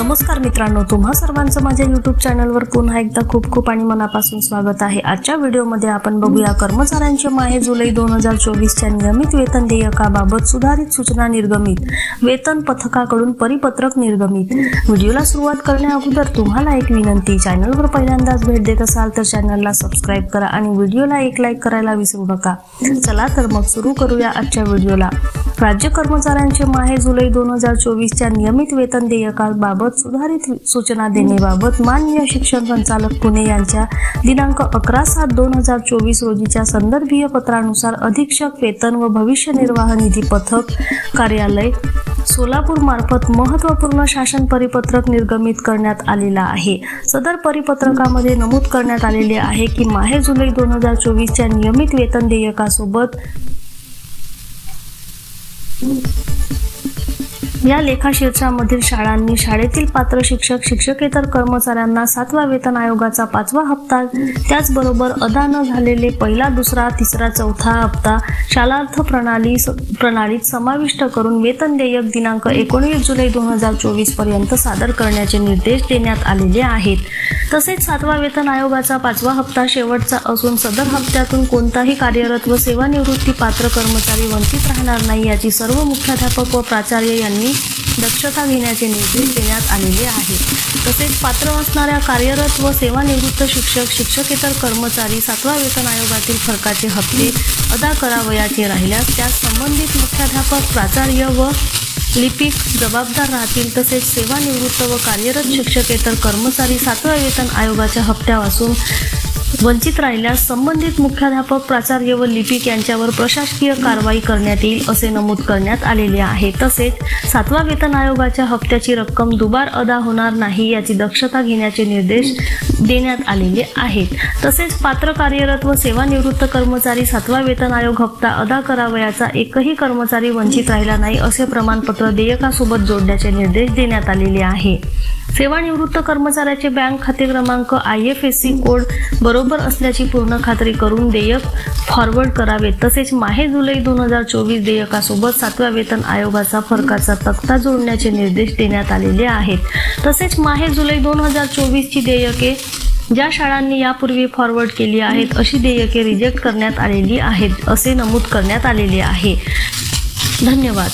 नमस्कार मित्रांनो तुम्हा सर्वांचं माझ्या युट्यूब चॅनलवर पुन्हा एकदा खूप खूप आणि मनापासून स्वागत आहे. आजच्या व्हिडिओमध्ये आपण बघूया कर्मचाऱ्यांचे माहे जुलै दोन हजार चोवीसच्या नियमित वेतन देयकाबाबत सुधारित सूचना निर्गमित वेतन पथकाकडून परिपत्रक निर्गमित. व्हिडिओला सुरुवात करण्या अगोदर तुम्हाला एक विनंती चॅनलवर पहिल्यांदाच भेट देत असाल तर चॅनलला सबस्क्राईब करा आणि व्हिडिओला एक लाईक करायला विसरू नका. चला तर मग सुरू करूया आजच्या व्हिडिओला. राज्य कर्मचाऱ्यांचे माहे जुलै दोन हजार चोवीसच्या नियमित वेतन देयकाबाबत सुधारित सूचना देण्याबाबत माननीय शिक्षण संचालक पुणे यांच्या दिनांक अकरा सात दोन हजार चोवीस रोजीच्या संदर्भीय पत्रानुसार अधीक्षक वेतन व भविष्य निर्वाह निधी पथक कार्यालय सोलापूर मार्फत महत्त्वपूर्ण शासन परिपत्रक निर्गमित करण्यात आलेला आहे. सदर परिपत्रकामध्ये नमूद करण्यात आलेले आहे की माहे जुलै दोन हजार चोवीसच्या नियमित वेतन देयकासोबत 嗯。या लेखाशीर्षामधील शाळांनी शाळेतील पात्र शिक्षक शिक्षकेतर कर्मचाऱ्यांना सातवा वेतन आयोगाचा पाचवा हप्ता त्याचबरोबर अदा न झालेले पहिला दुसरा तिसरा चौथा हप्ता शालार्थ प्रणाली प्रणालीत समाविष्ट करून वेतन देयक दिनांक एकोणीस जुलै दोन हजार चोवीसपर्यंत सादर करण्याचे निर्देश देण्यात आलेले आहेत. तसेच सातवा वेतन आयोगाचा पाचवा हप्ता शेवटचा असून सदर हप्त्यातून कोणताही कार्यरत व सेवानिवृत्ती पात्र कर्मचारी वंचित राहणार नाही याची सर्व मुख्याध्यापक व प्राचार्य यांनी दक्षता घेण्याचे निर्देश देण्यात आलेले आहेत. तसेच पात्र असणाऱ्या कार्यरत व सेवानिवृत्त शिक्षक शिक्षकेतर कर्मचारी सातवा वेतन आयोगातील फरकाचे हप्ते अदा करावयाचे राहिल्यास त्यास संबंधित मुख्याध्यापक प्राचार्य व लिपिक जबाबदार राहतील. तसेच सेवानिवृत्त व कार्यरत शिक्षकेतर कर्मचारी सातव्या वेतन आयोगाच्या हप्त्यापासून वंचित राहिल्यास संबंधित मुख्याध्यापक प्राचार्य व लिपिक यांच्यावर प्रशासकीय कारवाई करण्यात येईल असे नमूद करण्यात आलेले आहे. तसेच सातवा वेतन आयोगाच्या हप्त्याची रक्कम दुबार अदा होणार नाही याची दक्षता घेण्याचे निर्देश देण्यात आलेले आहेत. तसेच पात्र कार्यरत व सेवानिवृत्त कर्मचारी सातवा वेतन आयोग हप्ता अदा करावयाचा एकही कर्मचारी वंचित राहिला नाही असे प्रमाणपत्र देयकासोबत जोडण्याचे निर्देश देण्यात आलेले आहे. सेवानिवृत्त कर्मचाऱ्याचे बँक खाते क्रमांक I F S C code बरोबर असल्याची पूर्ण खात्री करून देयक फॉरवर्ड करावे. तसेच माहे जुलै दोन हजार चोवीस देयकासोबत सातव्या वेतन आयोगाचा फरकाचा तक्ता जोडण्याचे निर्देश देण्यात आलेले आहेत. तसेच माहे जुलै दोन हजार चोवीसची देयके ज्या शाळांनी यापूर्वी फॉरवर्ड केली आहेत अशी देयके रिजेक्ट करण्यात आलेली आहेत असे नमूद करण्यात आलेले आहे. धन्यवाद.